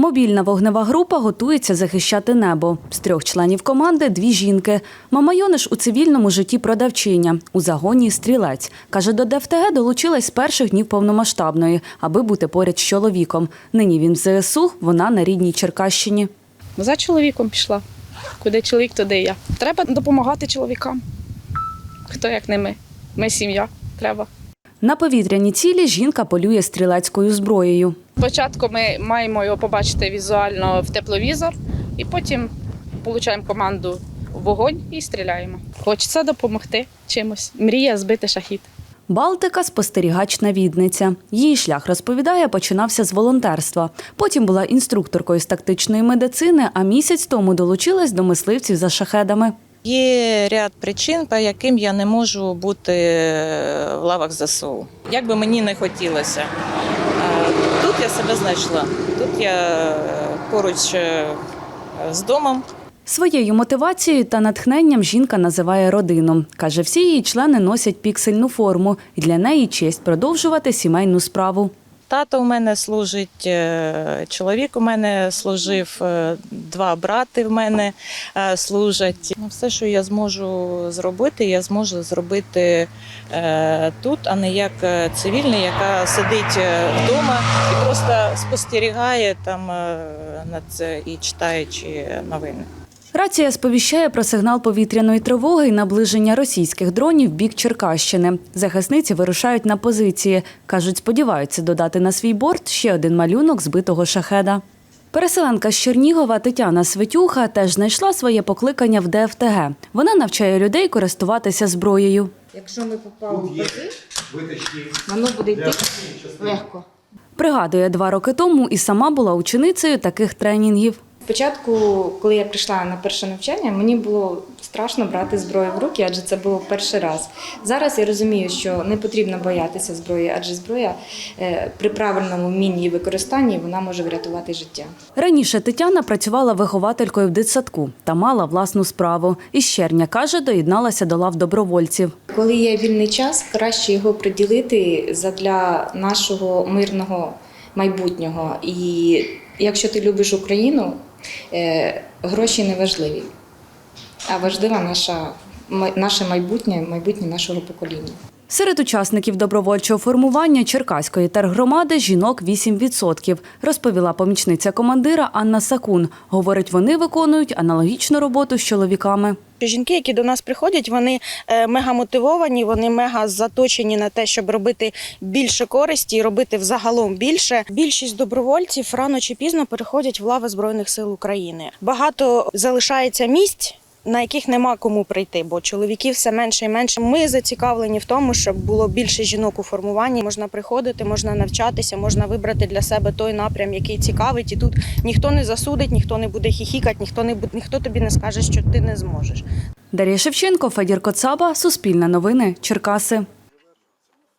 Мобільна вогнева група готується захищати небо. З трьох членів команди дві жінки. Мама Йониш у цивільному житті продавчиня, у загоні стрілець. Каже, до ДФТГ долучилась з перших днів повномасштабної, аби бути поряд з чоловіком. Нині він в ЗСУ, вона на рідній Черкащині. За чоловіком пішла. Куди чоловік, туди я. Треба допомагати чоловікам. Хто як не ми? Ми сім'я. Треба. На повітряні цілі жінка полює стрілецькою зброєю. Спочатку ми маємо його побачити візуально в тепловізор, і потім отримуємо команду в вогонь і стріляємо. Хочеться допомогти чимось. Мрія збити шахід. Балтика спостерігач-навідниця. Її шлях розповідає, починався з волонтерства. Потім була інструкторкою з тактичної медицини, а місяць тому долучилась до мисливців за шахедами. Є ряд причин, по яким я не можу бути в лавах ЗСУ. Як би мені не хотілося. Е, Тут я себе знайшла. Тут я поруч е, з домом. Своєю мотивацією та натхненням жінка називає родину. Каже, всі її члени носять піксельну форму, і для неї честь продовжувати сімейну справу. Тато у мене служить, е, чоловік у мене служив, е, два брати в мене е, служать. Ну, Все, що я зможу зробити, я зможу зробити тут, а не як цивільний, яка сидить вдома і просто спостерігає там над це і читаючи новини. Рація сповіщає про сигнал повітряної тривоги і наближення російських дронів в бік Черкащини. Захисниці вирушають на позиції. Кажуть, сподіваються додати на свій борт ще один малюнок збитого шахеда. Переселенка з Чернігова Тетяна Светюха теж знайшла своє покликання в ДФТГ. Вона навчає людей користуватися зброєю. Якщо ми попали в бази, воно буде йти легко. Пригадує, два роки тому і сама була ученицею таких тренінгів. Спочатку, коли я прийшла на перше навчання, мені було страшно брати зброю в руки, адже це було перший раз. Зараз я розумію, що не потрібно боятися зброї, адже зброя е, при правильному вмінні і використанні вона може врятувати життя. Раніше Тетяна працювала вихователькою в дитсадку та мала власну справу. Із червня, каже, доєдналася до лав добровольців. Коли є вільний час, краще його приділити задля нашого мирного майбутнього. І якщо ти любиш Україну, гроші не важливі, а важлива наша, наше майбутнє, майбутнє нашого покоління. Серед учасників добровольчого формування Черкаської тергромади жінок 8%, розповіла помічниця командира Анна Сакун. Говорить, вони виконують аналогічну роботу з чоловіками. Жінки, які до нас приходять, вони е, мега мотивовані, вони мега заточені на те, щоб робити більше користі і робити взагалом більше. Більшість добровольців рано чи пізно переходять в лави збройних сил України. Багато залишається місць. На яких нема кому прийти, бо чоловіків все менше і менше. Ми зацікавлені в тому, щоб було більше жінок у формуванні. Можна приходити, можна навчатися, можна вибрати для себе той напрям, який цікавить. І тут ніхто не засудить, ніхто не буде хіхікати, ніхто не буде, ніхто тобі не скаже, що ти не зможеш. Дар'я Шевченко, Федір Коцаба, Суспільне новини, Черкаси.